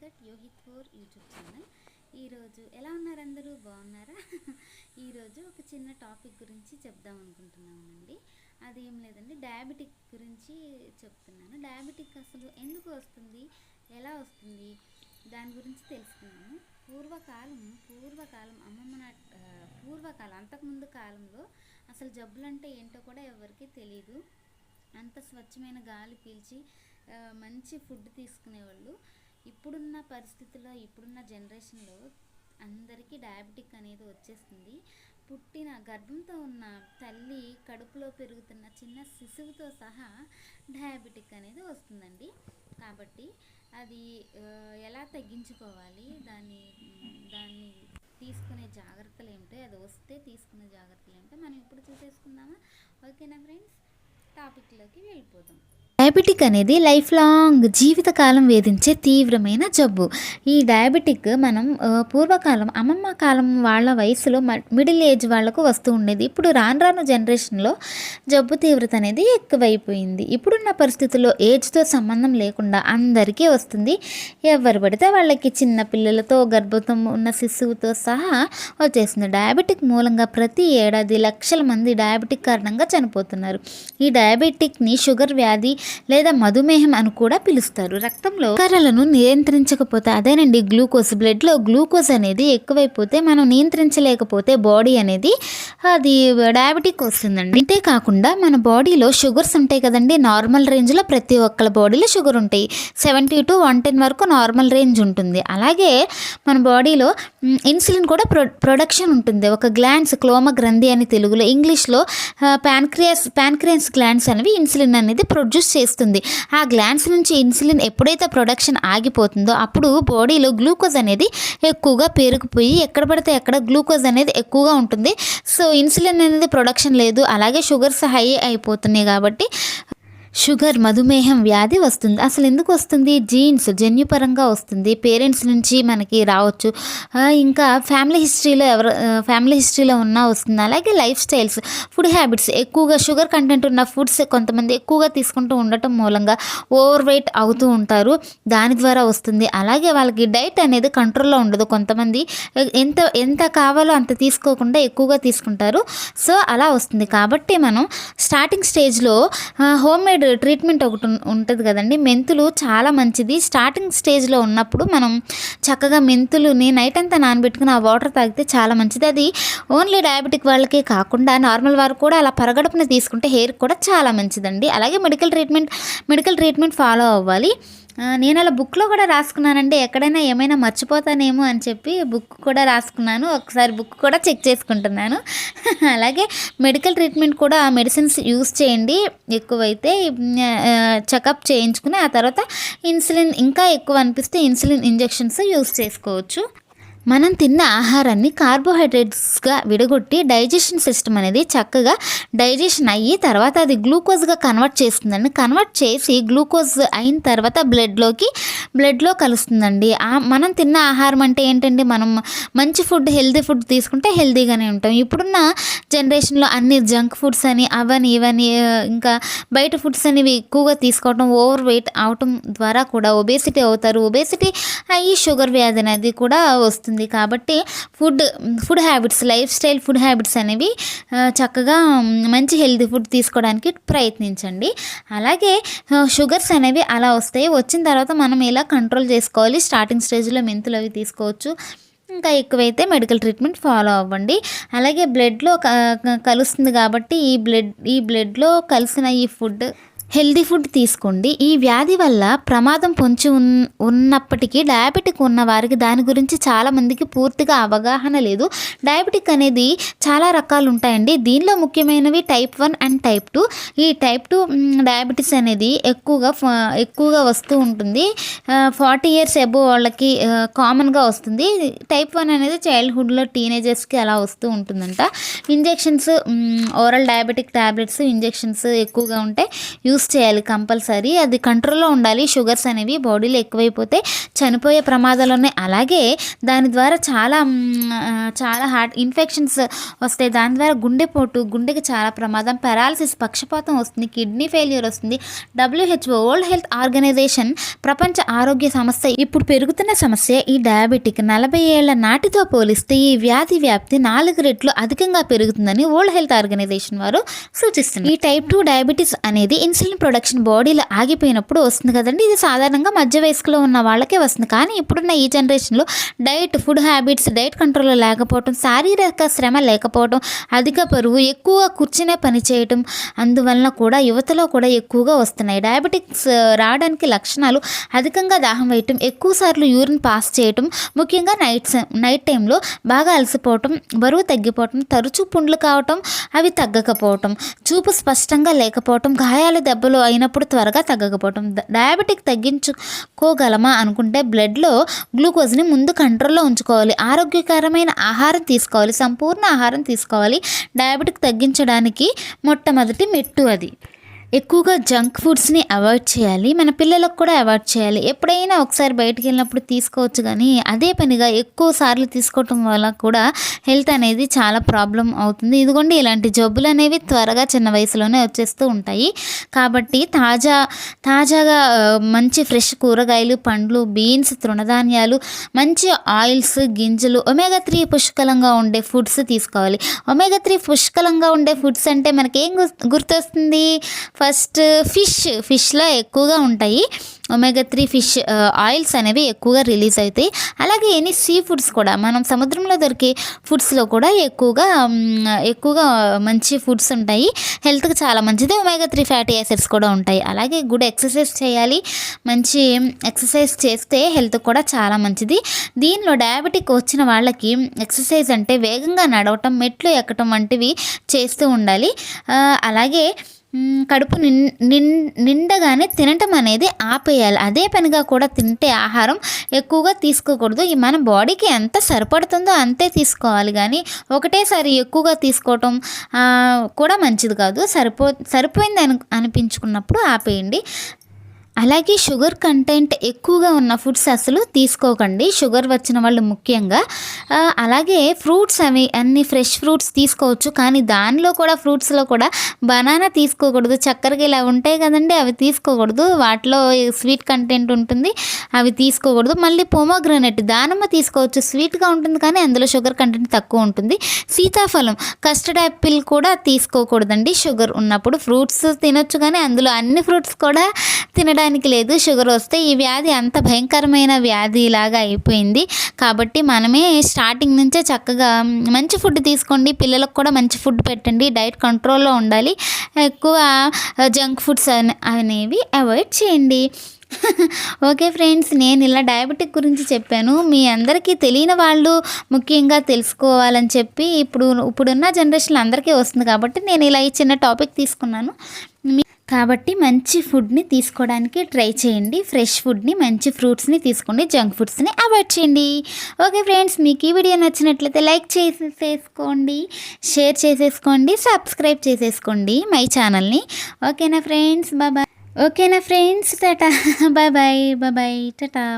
Venkat Yohith four YouTube channel. ఈరోజు ఎలా ఉన్నారు అందరూ? బాగున్నారా? ఈరోజు ఒక చిన్న టాపిక్ గురించి చెప్దాం అనుకుంటున్నామండి అది ఏం లేదండి డయాబెటిక్ గురించి చెప్తున్నాను. డయాబెటిక్ అసలు ఎందుకు వస్తుంది? ఎలా వస్తుంది? దాని గురించి తెలుసుకున్నాము పూర్వకాలం పూర్వకాలం అమ్మమ్మ నాట్ పూర్వకాలం అంతకుముందు కాలంలో అసలు జబ్బులు అంటే ఏంటో కూడా ఎవరికీ తెలియదు అంత స్వచ్ఛమైన గాలి పీల్చి మంచి ఫుడ్ తీసుకునేవాళ్ళు. ఇప్పుడున్న పరిస్థితుల్లో ఇప్పుడున్న జనరేషన్లో అందరికీ డయాబెటిక్ అనేది వచ్చేస్తుంది. పుట్టిన గర్భంతో ఉన్న తల్లి కడుపులో పెరుగుతున్న చిన్న శిశువుతో సహా డయాబెటిక్ అనేది వస్తుందండి. కాబట్టి అది ఎలా తగ్గించుకోవాలి? దాన్ని దాన్ని తీసుకునే జాగ్రత్తలు ఏమిటో అది వస్తే తీసుకునే జాగ్రత్తలు ఏమిటో మనం ఇప్పుడు చూసేసుకుందామా? ఓకేనా ఫ్రెండ్స్? టాపిక్లోకి వెళ్ళిపోదాం. డయాబెటిక్ అనేది లైఫ్ లాంగ్ జీవితకాలం వేధించే తీవ్రమైన జబ్బు. ఈ డయాబెటిక్ మనం పూర్వకాలం అమ్మమ్మ కాలం వాళ్ళ వయసులో మిడిల్ ఏజ్ వాళ్ళకు వస్తూ ఉండేది. ఇప్పుడు రాను రాను జనరేషన్లో జబ్బు తీవ్రత అనేది ఎక్కువైపోయింది. ఇప్పుడున్న పరిస్థితుల్లో ఏజ్తో సంబంధం లేకుండా అందరికీ వస్తుంది. ఎవరు పడితే వాళ్ళకి చిన్న పిల్లలతో గర్భతం ఉన్న శిశువుతో సహా వచ్చేస్తుంది. డయాబెటిక్ మూలంగా ప్రతి ఏడాది లక్షల మంది డయాబెటిక్ కారణంగా చనిపోతున్నారు. ఈ డయాబెటిక్ని షుగర్ వ్యాధి లేదా మధుమేహం అని కూడా పిలుస్తారు. రక్తంలో కర్రలను నియంత్రించకపోతే అదేనండి గ్లూకోజ్ బ్లడ్లో గ్లూకోజ్ అనేది ఎక్కువైపోతే మనం నియంత్రించలేకపోతే బాడీ అనేది అది డయాబెటిక్ వస్తుందండి. అంతేకాకుండా మన బాడీలో షుగర్స్ ఉంటాయి కదండి నార్మల్ రేంజ్లో ప్రతి ఒక్కళ్ళ బాడీలో షుగర్ ఉంటాయి. సెవెంటీ టు వన్ టెన్ వరకు నార్మల్ రేంజ్ ఉంటుంది. అలాగే మన బాడీలో ఇన్సులిన్ కూడా ప్రొ ప్రొడక్షన్ ఉంటుంది. ఒక గ్లాండ్స్ క్లోమ గ్రంథి అని తెలుగులో ఇంగ్లీష్లో ప్యాన్క్రియాస్ ప్యాన్క్రియాస్ గ్లాండ్స్ అనేవి ఇన్సులిన్ అనేది ప్రొడ్యూస్ చేస్తుంది. ఆ గ్లాండ్స్ నుంచి ఇన్సులిన్ ఎప్పుడైతే ప్రొడక్షన్ ఆగిపోతుందో అప్పుడు బాడీలో గ్లూకోజ్ అనేది ఎక్కువగా పేరుకుపోయి ఎక్కడ పడితే ఎక్కడ గ్లూకోజ్ అనేది ఎక్కువగా ఉంటుంది. సో ఇన్సులిన్ అనేది ప్రొడక్షన్ లేదు. అలాగే షుగర్స్ హై అయిపోతున్నాయి కాబట్టి షుగర్ మధుమేహం వ్యాధి వస్తుంది. అసలు ఎందుకు వస్తుంది? జీన్స్ జన్యుపరంగా వస్తుంది. పేరెంట్స్ నుంచి మనకి రావచ్చు. ఇంకా ఫ్యామిలీ హిస్టరీలో ఎవరు ఫ్యామిలీ హిస్టరీలో ఉన్నా వస్తుంది. అలాగే లైఫ్ స్టైల్స్ ఫుడ్ హ్యాబిట్స్. ఎక్కువగా షుగర్ కంటెంట్ ఉన్న ఫుడ్స్ కొంతమంది ఎక్కువగా తీసుకుంటూ ఉండటం మూలంగా ఓవర్ వెయిట్ అవుతూ ఉంటారు. దాని ద్వారా వస్తుంది. అలాగే వాళ్ళకి డైట్ అనేది కంట్రోల్లో ఉండదు. కొంతమంది ఎంత ఎంత కావాలో అంత తీసుకోకుండా ఎక్కువగా తీసుకుంటారు. సో అలా వస్తుంది. కాబట్టి మనం స్టార్టింగ్ స్టేజ్లో హోమ్ మేడ్ ట్రీట్మెంట్ ఒకటి ఉంటుంది కదండి. మెంతులు చాలా మంచిది. స్టార్టింగ్ స్టేజ్లో ఉన్నప్పుడు మనం చక్కగా మెంతులుని నైట్ అంతా నానబెట్టుకుని ఆ వాటర్ తాగితే చాలా మంచిది. అది ఓన్లీ డయాబెటిక్ వాళ్ళకే కాకుండా నార్మల్ వారు కూడా అలా పరగడుపున తీసుకుంటే హెయిర్ కూడా చాలా మంచిదండి. అలాగే medical treatment medical treatment follow అవ్వాలి. నేను అలా బుక్లో కూడా రాసుకున్నానండి. ఎక్కడైనా ఏమైనా మర్చిపోతానేమో అని చెప్పి బుక్ కూడా రాసుకున్నాను. ఒకసారి బుక్ కూడా చెక్ చేసుకుంటున్నాను. అలాగే మెడికల్ ట్రీట్మెంట్ కూడా మెడిసిన్స్ యూస్ చేయండి. ఎక్కువైతే చెకప్ చేయించుకుని ఆ తర్వాత ఇన్సులిన్ ఇంకా ఎక్కువ అనిపిస్తే ఇన్సులిన్ ఇంజెక్షన్స్ యూస్ చేసుకోవచ్చు. మనం తిన్న ఆహారాన్ని కార్బోహైడ్రేట్స్గా విడగొట్టి డైజెషన్ సిస్టమ్ అనేది చక్కగా డైజెషన్ అయ్యి తర్వాత అది గ్లూకోజ్గా కన్వర్ట్ చేస్తుందండి. కన్వర్ట్ చేసి గ్లూకోజ్ అయిన తర్వాత బ్లడ్లోకి బ్లడ్లో కలుస్తుందండి. మనం తిన్న ఆహారం అంటే ఏంటండి? మనం మంచి ఫుడ్ హెల్దీ ఫుడ్ తీసుకుంటే హెల్దీగానే ఉంటాం. ఇప్పుడున్న జనరేషన్లో అన్ని జంక్ ఫుడ్స్ అని అవని ఇవని ఇంకా బయట ఫుడ్స్ అనేవి ఎక్కువగా తీసుకోవడం ఓవర్ వెయిట్ అవటం ద్వారా కూడా ఒబేసిటీ అవుతారు. ఒబేసిటీ అయ్యి షుగర్ వ్యాధి అనేది కూడా వస్తుంది. కాబట్టి food food habits life style food habits అనేవి చక్కగా మంచి హెల్తీ ఫుడ్ తీసుకోవడానికి ప్రయత్నించండి. అలాగే షుగర్స్ అనేవి అలా వస్తాయి. వచ్చిన తర్వాత మనం ఎలా కంట్రోల్ చేసుకోవాలి? స్టార్టింగ్ స్టేజ్లో మెంతులు అవి తీసుకోవచ్చు. ఇంకా ఎక్కువైతే మెడికల్ ట్రీట్మెంట్ ఫాలో అవ్వండి. అలాగే బ్లడ్లో కలుస్తుంది కాబట్టి ఈ బ్లడ్ ఈ బ్లడ్లో కలిసిన ఈ ఫుడ్ హెల్దీ ఫుడ్ తీసుకోండి. ఈ వ్యాధి వల్ల ప్రమాదం పొంచి ఉన్ ఉన్నప్పటికీ డయాబెటిక్ ఉన్న వారికి దాని గురించి చాలామందికి పూర్తిగా అవగాహన లేదు. డయాబెటిక్ అనేది చాలా రకాలు ఉంటాయండి దీనిలో ముఖ్యమైనవి type one and type two. ఈ టైప్ టూ డయాబెటీస్ అనేది ఎక్కువగా ఫ- ఎక్కువగా వస్తూ ఉంటుంది. ఫార్టీ ఇయర్స్ ఎబో వాళ్ళకి కామన్గా వస్తుంది. టైప్ వన్ అనేది చైల్డ్హుడ్లో టీనేజర్స్కి అలా వస్తూ ఉంటుందంట. Injections oral diabetic tablets injections ఎక్కువగా ఉంటాయి. యూస్ చేయాలి కంపల్సరీ. అది కంట్రోల్లో ఉండాలి. షుగర్స్ అనేవి బాడీలో ఎక్కువైపోతే చనిపోయే ప్రమాదాలు ఉన్నాయి. అలాగే దాని ద్వారా చాలా చాలా హార్ట్ ఇన్ఫెక్షన్స్ వస్తాయి. దాని ద్వారా గుండెపోటు గుండెకి చాలా ప్రమాదం పెరాలసిస్ పక్షపాతం వస్తుంది కిడ్నీ ఫెయిల్యూర్ వస్తుంది. డబ్ల్యూహెచ్ఓ వరల్డ్ హెల్త్ ఆర్గనైజేషన్ ప్రపంచ ఆరోగ్య సంస్థ ఇప్పుడు పెరుగుతున్న సమస్య ఈ డయాబెటిక్ నలభై ఏళ్ళ నాటితో పోలిస్తే ఈ వ్యాధి వ్యాప్తి నాలుగు రెట్లు అధికంగా పెరుగుతుందని వరల్డ్ హెల్త్ ఆర్గనైజేషన్ వారు సూచిస్తున్నారు. ఈ టైప్ టూ డయాబెటీస్ అనేది ఇన్సులిన్ ప్రొడక్షన్ బాడీలో ఆగిపోయినప్పుడు వస్తుంది కదండి. ఇది సాధారణంగా మధ్య వయస్కులో ఉన్న వాళ్ళకే వస్తుంది. కానీ ఇప్పుడున్న ఈ జనరేషన్లో డైట్ ఫుడ్ హ్యాబిట్స్ డైట్ కంట్రోల్లో లేకపోవడం శారీరక శ్రమ లేకపోవడం అధిక బరువు ఎక్కువ కూర్చునే పని చేయటం అందువలన కూడా యువతలో కూడా ఎక్కువగా వస్తున్నాయి. డయాబెటిక్స్ రావడానికి లక్షణాలు అధికంగా దాహం వేయటం ఎక్కువ సార్లు యూరిన్ పాస్ చేయటం ముఖ్యంగా నైట్ నైట్ టైంలో బాగా అలసిపోవటం బరువు తగ్గిపోవటం తరచూ పుండ్లు కావటం అవి తగ్గకపోవటం చూపు స్పష్టంగా లేకపోవటం గాయాలు దెబ్బ జబ్బులు అయినప్పుడు త్వరగా తగ్గకపోవటం. డయాబెటిక్ తగ్గించుకోగలమా అనుకుంటే బ్లడ్లో గ్లూకోజ్ని ముందు కంట్రోల్లో ఉంచుకోవాలి. ఆరోగ్యకరమైన ఆహారం తీసుకోవాలి. సంపూర్ణ ఆహారం తీసుకోవాలి. డయాబెటిక్ తగ్గించడానికి మొట్టమొదటి మెట్టు అది. ఎక్కువగా జంక్ ఫుడ్స్ని అవాయిడ్ చేయాలి. మన పిల్లలకు కూడా అవాయిడ్ చేయాలి. ఎప్పుడైనా ఒకసారి బయటికి వెళ్ళినప్పుడు తీసుకోవచ్చు కానీ అదే పనిగా ఎక్కువ సార్లు తీసుకోవటం వల్ల కూడా హెల్త్ అనేది చాలా ప్రాబ్లం అవుతుంది. ఇదిగోండి ఇలాంటి జబ్బులు అనేవి త్వరగా చిన్న వయసులోనే వచ్చేస్తూ ఉంటాయి. కాబట్టి తాజా తాజాగా మంచి ఫ్రెష్ కూరగాయలు పండ్లు బీన్స్ తృణధాన్యాలు మంచి ఆయిల్స్ గింజలు ఒమేగా త్రీ పుష్కలంగా ఉండే ఫుడ్స్ తీసుకోవాలి. ఒమేగా త్రీ పుష్కలంగా ఉండే ఫుడ్స్ అంటే మనకి ఏం గుర్- గుర్తొస్తుంది? ఫస్ట్ ఫిష్ ఫిష్లో ఎక్కువగా ఉంటాయి. ఒమేగా త్రీ ఫిష్ ఆయిల్స్ అనేవి ఎక్కువగా రిలీజ్ అవుతాయి. అలాగే ఎనీ సీ ఫుడ్స్ కూడా మనం సముద్రంలో దొరికే ఫుడ్స్లో కూడా ఎక్కువగా ఎక్కువగా మంచి ఫుడ్స్ ఉంటాయి. హెల్త్కి చాలా మంచిది. ఒమేగా త్రీ ఫ్యాటీ యాసిడ్స్ కూడా ఉంటాయి. అలాగే గుడ్ ఎక్సర్సైజ్ చేయాలి. మంచి ఎక్సర్సైజ్ చేస్తే హెల్త్ కూడా చాలా మంచిది. దీనిలో డయాబెటిక్ వచ్చిన వాళ్ళకి ఎక్సర్సైజ్ అంటే వేగంగా నడవటం మెట్లు ఎక్కటం వంటివి చేస్తూ ఉండాలి. అలాగే కడుపు నిన్ నిన్ నిండగానే తినటం అనేది ఆపేయాలి. అదే పనిగా కూడా తింటే ఆహారం ఎక్కువగా తీసుకోకూడదు. మన బాడీకి ఎంత సరిపడుతుందో అంతే తీసుకోవాలి. కానీ ఒకటేసారి ఎక్కువగా తీసుకోవటం కూడా మంచిది కాదు. సరిపో సరిపోయింది అని అనిపించుకున్నప్పుడు ఆపేయండి. అలాగే షుగర్ కంటెంట్ ఎక్కువగా ఉన్న ఫుడ్స్ అసలు తీసుకోకండి. షుగర్ వచ్చిన వాళ్ళు ముఖ్యంగా. అలాగే ఫ్రూట్స్ అవి అన్ని ఫ్రెష్ ఫ్రూట్స్ తీసుకోవచ్చు. కానీ దానిలో కూడా ఫ్రూట్స్లో కూడా బనానా తీసుకోకూడదు. చక్కెరకి ఇలా ఉంటాయి కదండి అవి తీసుకోకూడదు. వాటిలో స్వీట్ కంటెంట్ ఉంటుంది అవి తీసుకోకూడదు. మళ్ళీ పొమోగ్రనెట్ దానిమ్మ తీసుకోవచ్చు. స్వీట్గా ఉంటుంది కానీ అందులో షుగర్ కంటెంట్ తక్కువ ఉంటుంది. సీతాఫలం కస్టర్డ్ యాపిల్ కూడా తీసుకోకూడదండి. షుగర్ ఉన్నప్పుడు ఫ్రూట్స్ తినొచ్చు కానీ అందులో అన్ని ఫ్రూట్స్ కూడా తినడానికి లేదు. షుగర్ వస్తే ఈ వ్యాధి అంత భయంకరమైన వ్యాధి ఇలాగా అయిపోయింది. కాబట్టి మనమే స్టార్టింగ్ నుంచే చక్కగా మంచి ఫుడ్ తీసుకోండి. పిల్లలకు కూడా మంచి ఫుడ్ పెట్టండి. డైట్ కంట్రోల్లో ఉండాలి. ఎక్కువ జంక్ ఫుడ్స్ అనేవి అవాయిడ్ చేయండి. ఓకే ఫ్రెండ్స్ నేను ఇలా డయాబెటిక్ గురించి చెప్పాను. మీ అందరికీ తెలియని వాళ్ళు ముఖ్యంగా తెలుసుకోవాలని చెప్పి ఇప్పుడు ఇప్పుడున్న జనరేషన్లో అందరికీ వస్తుంది కాబట్టి నేను ఇలా ఈ చిన్న టాపిక్ తీసుకున్నాను. కాబట్టి మంచి ఫుడ్ని తీసుకోవడానికి ట్రై చేయండి. ఫ్రెష్ ఫుడ్ని మంచి ఫ్రూట్స్ని తీసుకోండి జంక్ ఫుడ్స్ని అవాయిడ్ చేయండి. ఓకే ఫ్రెండ్స్ మీకు ఈ వీడియో నచ్చినట్లయితే లైక్ చేసేసుకోండి షేర్ చేసేసుకోండి సబ్స్క్రైబ్ చేసేసుకోండి మై ఛానల్ని ఓకేనా ఫ్రెండ్స్ బాబాయ్ ఓకేనా friends tata bye bye bye tata